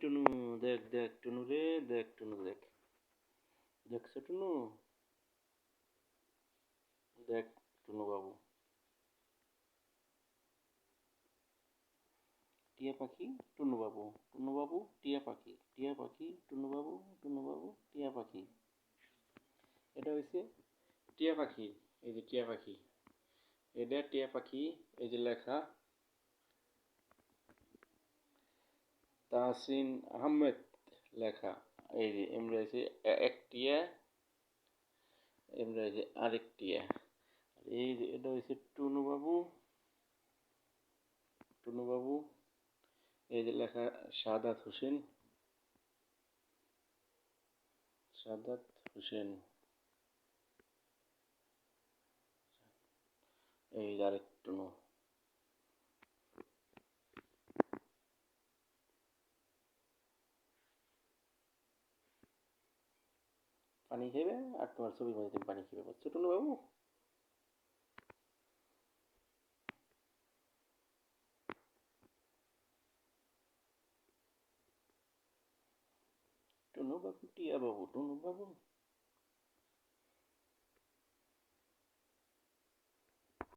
টুনু, দেখ দেখ টুনু রে, দেখ টুনু, দেখ। দেখছ টুনু? দেখ টুনু বাবু। টিয়া পাখি, টুনু বাবু। টুনু বাবু, টিয়া পাখি। টিয়া পাখি, টুনু বাবু টুনু বাবু, টিয়া পাখি। এটা হয়েছে টিয়া পাখি, এই যে টিয়া পাখি। এটা টিয়া পাখি, এই যে লেখা তাহসিন আহমেদ লেখা। এই যে এমরা হয়েছে এক টিয়া এমরা হয়েছে আরেক টিয়া এই যে এটা হয়েছে টুনু বাবু। টুনু বাবু। এই যে লেখা সাদাত হোসেন। সাদাত হোসেন। এই আরেক টুনু। পানি খেবে আর তোমার ছবির মধ্যে তুমি পানি খেবে বুঝছ টুনু বাবু? টুনু বাবু টিয়া বাবু টুনু বাবু